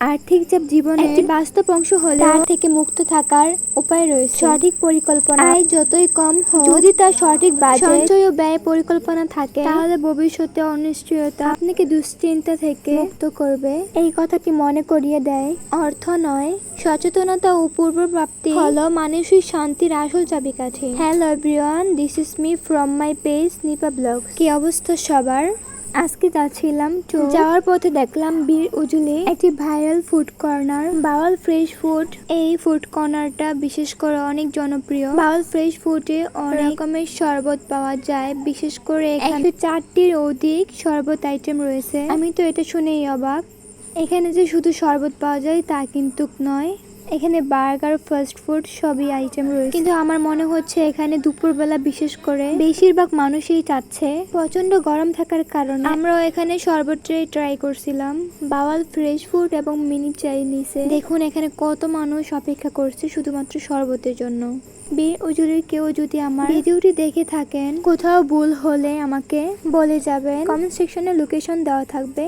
আর্থিক চাপ জীবনে একটি বাস্তব অংশ হলে তার থেকে মুক্ত থাকার উপায় রয়েছে। সঠিক পরিকল্পনা আয় যতই কম হোক যদি তার সঠিক বাজেট সঞ্চয় ও ব্যয় পরিকল্পনা থাকে তাহলে ভবিষ্যতে অনিশ্চয়তা আপনাকে দুশ্চিন্তা থেকে মুক্ত করবে। এই কথাটি মনে করিয়ে দেয়। অর্থ নয় সচেতনতা ও পূর্ব প্রাপ্তি হলো মানসিক শান্তির আসল চাবিকাঠি। Hello everyone this is me from my page Nipa blog কি অবস্থা সবার? আজকে যাচ্ছিলাম তো যাওয়ার পথে দেখলাম বীর উজুলে একটি viral food corner Bawaal fresh food এই ফুড কর্নারটা বিশেষ করে অনেক জনপ্রিয়। বাওয়াল ফ্রেশ ফুডে অনেক রকমের শরবত পাওয়া যায় বিশেষ করে একশো চারটির অধিক শরবত আইটেম রয়েছে। আমি তো এটা শুনেই অবাক। এখানে যে শুধু শরবত পাওয়া যায় তা কিন্তু নয় এখানে বার্গার, ফাস্ট ফুড সবই আইটেম রয়েছে। কিন্তু আমার মনে হচ্ছে এখানে দুপুরবেলা বিশেষ করে বেশিরভাগ মানুষই চাচ্ছে প্রচণ্ড গরম থাকার কারণে। আমরাও এখানে শরবতটাই ট্রাই করছিলাম বাওয়াল ফ্রেশ ফুড এবং মিনি চাই দেখুন, এখানে কত মানুষ অপেক্ষা করছে শুধুমাত্র শরবতের জন্য। বীর উজুরের কেউ যদি আমার ভিডিওটি দেখে থাকেন, কোথাও ভুল হলে আমাকে বলে যাবেন। কমেন্ট সেকশনে লোকেশন দেওয়া থাকবে।